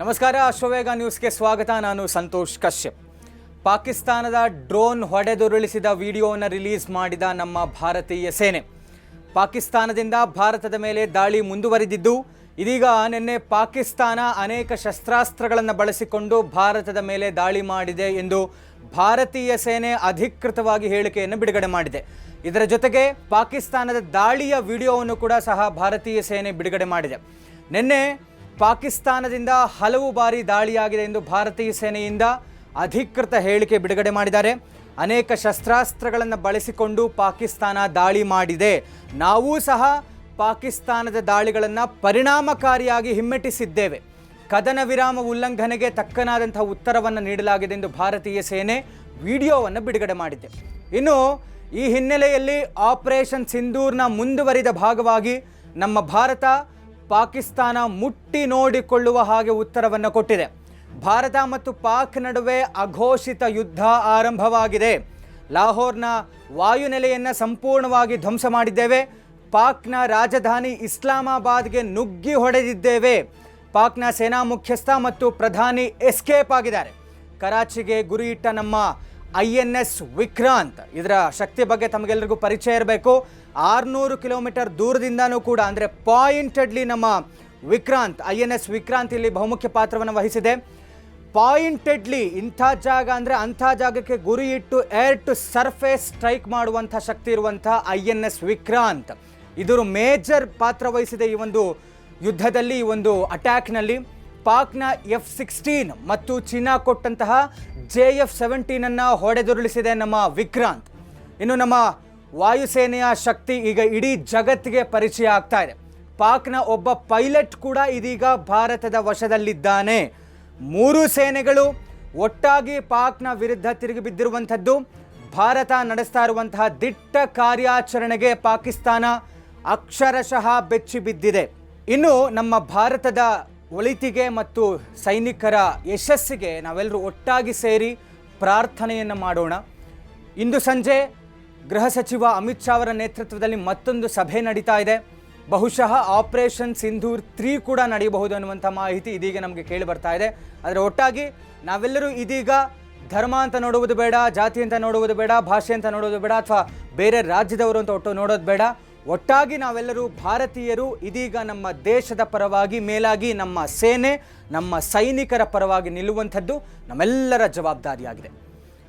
ನಮಸ್ಕಾರ ಅಶ್ವವೇಗ ನ್ಯೂಸ್ಗೆ ಸ್ವಾಗತ. ನಾನು ಸಂತೋಷ್ ಕಶ್ಯಪ್. ಪಾಕಿಸ್ತಾನದ ಡ್ರೋನ್ ಹೊಡೆದುರುಳಿಸಿದ ವಿಡಿಯೋವನ್ನು ರಿಲೀಸ್ ಮಾಡಿದ ನಮ್ಮ ಭಾರತೀಯ ಸೇನೆ. ಪಾಕಿಸ್ತಾನದಿಂದ ಭಾರತದ ಮೇಲೆ ದಾಳಿ ಮುಂದುವರಿದಿದ್ದು, ಇದೀಗ ನಿನ್ನೆ ಪಾಕಿಸ್ತಾನ ಅನೇಕ ಶಸ್ತ್ರಾಸ್ತ್ರಗಳನ್ನು ಬಳಸಿಕೊಂಡು ಭಾರತದ ಮೇಲೆ ದಾಳಿ ಮಾಡಿದೆ ಎಂದು ಭಾರತೀಯ ಸೇನೆ ಅಧಿಕೃತವಾಗಿ ಹೇಳಿಕೆಯನ್ನು ಬಿಡುಗಡೆ ಮಾಡಿದೆ. ಇದರ ಜೊತೆಗೆ ಪಾಕಿಸ್ತಾನದ ದಾಳಿಯ ವಿಡಿಯೋವನ್ನು ಕೂಡ ಸಹ ಭಾರತೀಯ ಸೇನೆ ಬಿಡುಗಡೆ ಮಾಡಿದೆ. ನಿನ್ನೆ ಪಾಕಿಸ್ತಾನದಿಂದ ಹಲವು ಬಾರಿ ದಾಳಿಯಾಗಿದೆ ಎಂದು ಭಾರತೀಯ ಸೇನೆಯಿಂದ ಅಧಿಕೃತ ಹೇಳಿಕೆ ಬಿಡುಗಡೆ ಮಾಡಿದ್ದಾರೆ. ಅನೇಕ ಶಸ್ತ್ರಾಸ್ತ್ರಗಳನ್ನು ಬಳಸಿಕೊಂಡು ಪಾಕಿಸ್ತಾನ ದಾಳಿ ಮಾಡಿದೆ. ನಾವೂ ಸಹ ಪಾಕಿಸ್ತಾನದ ದಾಳಿಗಳನ್ನು ಪರಿಣಾಮಕಾರಿಯಾಗಿ ಹಿಮ್ಮೆಟ್ಟಿಸಿದ್ದೇವೆ. ಕದನ ವಿರಾಮ ಉಲ್ಲಂಘನೆಗೆ ತಕ್ಕನಾದಂತಹ ಉತ್ತರವನ್ನು ನೀಡಲಾಗಿದೆ ಎಂದು ಭಾರತೀಯ ಸೇನೆ ವಿಡಿಯೋವನ್ನು ಬಿಡುಗಡೆ ಮಾಡಿದೆ. ಇನ್ನು ಈ ಹಿನ್ನೆಲೆಯಲ್ಲಿ ಆಪರೇಷನ್ ಸಿಂಧೂರ್ನ ಮುಂದುವರಿದ ಭಾಗವಾಗಿ ನಮ್ಮ ಭಾರತ ಪಾಕಿಸ್ತಾನ ಮುಟ್ಟಿ ನೋಡಿಕೊಳ್ಳುವ ಹಾಗೆ ಉತ್ತರವನ್ನು ಕೊಟ್ಟಿದೆ. ಭಾರತ ಮತ್ತು ಪಾಕ್ ನಡುವೆ ಅಘೋಷಿತ ಯುದ್ಧ ಆರಂಭವಾಗಿದೆ. ಲಾಹೋರ್ನ ವಾಯುನೆಲೆಯನ್ನು ಸಂಪೂರ್ಣವಾಗಿ ಧ್ವಂಸ ಮಾಡಿದ್ದೇವೆ. ಪಾಕ್ನ ರಾಜಧಾನಿ ಇಸ್ಲಾಮಾಬಾದ್ಗೆ ನುಗ್ಗಿ ಹೊಡೆದಿದ್ದೇವೆ. ಪಾಕ್ನ ಸೇನಾ ಮುಖ್ಯಸ್ಥ ಮತ್ತು ಪ್ರಧಾನಿ ಎಸ್ಕೇಪ್ ಆಗಿದ್ದಾರೆ. ಕರಾಚಿಗೆ ಗುರಿಯಿಟ್ಟ ನಮ್ಮ ಐ ಎನ್ ಎಸ್ ವಿಕ್ರಾಂತ್. ಇದರ ಶಕ್ತಿ ಬಗ್ಗೆ ತಮಗೆಲ್ಲರಿಗೂ ಪರಿಚಯ ಇರಬೇಕು. ಆರುನೂರು ಕಿಲೋಮೀಟರ್ ದೂರದಿಂದನೂ ಕೂಡ, ಅಂದರೆ ಪಾಯಿಂಟೆಡ್ಲಿ ನಮ್ಮ Vikrant, I N S Vikrant ಇಲ್ಲಿ ಬಹುಮುಖ್ಯ ಪಾತ್ರವನ್ನು ವಹಿಸಿದೆ. ಪಾಯಿಂಟೆಡ್ಲಿ ಇಂಥ ಜಾಗ ಅಂದರೆ ಅಂಥ ಜಾಗಕ್ಕೆ ಗುರಿ ಇಟ್ಟು ಏರ್ ಟು ಸರ್ಫೇಸ್ ಸ್ಟ್ರೈಕ್ ಮಾಡುವಂಥ ಶಕ್ತಿ ಇರುವಂಥ ಐ ಎನ್ ಎಸ್ ವಿಕ್ರಾಂತ್. ಇದರ ಮೇಜರ್ ಪಾತ್ರ ವಹಿಸಿದೆ ಈ ಒಂದು ಯುದ್ಧದಲ್ಲಿ, ಈ ಒಂದು ಅಟ್ಯಾಕ್ನಲ್ಲಿ. ಪಾಕ್ನ ಎಫ್ ಸಿಕ್ಸ್ಟೀನ್ ಮತ್ತು ಚೀನಾ ಕೊಟ್ಟಂತಹ ಜೆ ಎಫ್ ಸೆವೆಂಟೀನನ್ನು ಹೊಡೆದುರುಳಿಸಿದೆ ನಮ್ಮ ವಿಕ್ರಾಂತ್. ಇನ್ನು ನಮ್ಮ ವಾಯುಸೇನೆಯ ಶಕ್ತಿ ಈಗ ಇಡೀ ಜಗತ್ತಿಗೆ ಪರಿಚಯ ಆಗ್ತಾ ಇದೆ. ಪಾಕ್ನ ಒಬ್ಬ ಪೈಲಟ್ ಕೂಡ ಇದೀಗ ಭಾರತದ ವಶದಲ್ಲಿದ್ದಾನೆ. ಮೂರು ಸೇನೆಗಳು ಒಟ್ಟಾಗಿ ಪಾಕ್ನ ವಿರುದ್ಧ ತಿರುಗಿ ಬಿದ್ದಿರುವಂಥದ್ದು. ಭಾರತ ನಡೆಸ್ತಾ ಇರುವಂತಹ ದಿಟ್ಟ ಕಾರ್ಯಾಚರಣೆಗೆ ಪಾಕಿಸ್ತಾನ ಅಕ್ಷರಶಃ ಬೆಚ್ಚಿ ಬಿದ್ದಿದೆ ಇನ್ನು ನಮ್ಮ ಭಾರತದ ಒಳಿತಿಗೆ ಮತ್ತು ಸೈನಿಕರ ಯಶಸ್ಸಿಗೆ ನಾವೆಲ್ಲರೂ ಒಟ್ಟಾಗಿ ಸೇರಿ ಪ್ರಾರ್ಥನೆಯನ್ನು ಮಾಡೋಣ. ಇಂದು ಸಂಜೆ ಗೃಹ ಸಚಿವ ಅಮಿತ್ ಶಾ ಅವರ ನೇತೃತ್ವದಲ್ಲಿ ಮತ್ತೊಂದು ಸಭೆ ನಡೀತಾ ಇದೆ. ಬಹುಶಃ ಆಪರೇಷನ್ ಸಿಂಧೂರ್ ತ್ರೀ ಕೂಡ ನಡೆಯಬಹುದು ಅನ್ನುವಂಥ ಮಾಹಿತಿ ಇದೀಗ ನಮಗೆ ಕೇಳಿ ಬರ್ತಾ ಇದೆ. ಆದರೆ ಒಟ್ಟಾಗಿ ನಾವೆಲ್ಲರೂ ಇದೀಗ ಧರ್ಮ ಅಂತ ನೋಡುವುದು ಬೇಡ, ಜಾತಿ ಅಂತ ನೋಡುವುದು ಬೇಡ, ಭಾಷೆ ಅಂತ ನೋಡುವುದು ಬೇಡ, ಅಥವಾ ಬೇರೆ ರಾಜ್ಯದವರು ಅಂತ ಒಟ್ಟು ನೋಡೋದು ಬೇಡ. ಒಟ್ಟಾಗಿ ನಾವೆಲ್ಲರೂ ಭಾರತೀಯರು, ಇದೀಗ ನಮ್ಮ ದೇಶದ ಪರವಾಗಿ ಮೇಲಾಗಿ ನಮ್ಮ ಸೇನೆ, ನಮ್ಮ ಸೈನಿಕರ ಪರವಾಗಿ ನಿಲ್ಲುವಂಥದ್ದು ನಮ್ಮೆಲ್ಲರ ಜವಾಬ್ದಾರಿಯಾಗಿದೆ.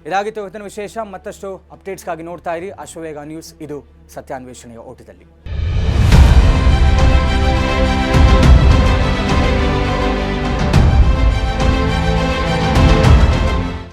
ಇದಾಗಿತ್ತು ಇವತ್ತಿನ ವಿಶೇಷ, ಮತ್ತಷ್ಟು ಅಪ್ಡೇಟ್ಸ್ಗಾಗಿ ನೋಡ್ತಾ ಇರಿ. ಅಶ್ವವೇಗ ನ್ಯೂಸ್, ಇದು ಸತ್ಯಾನ್ವೇಷಣೆಯ ಓಟದಲ್ಲಿ.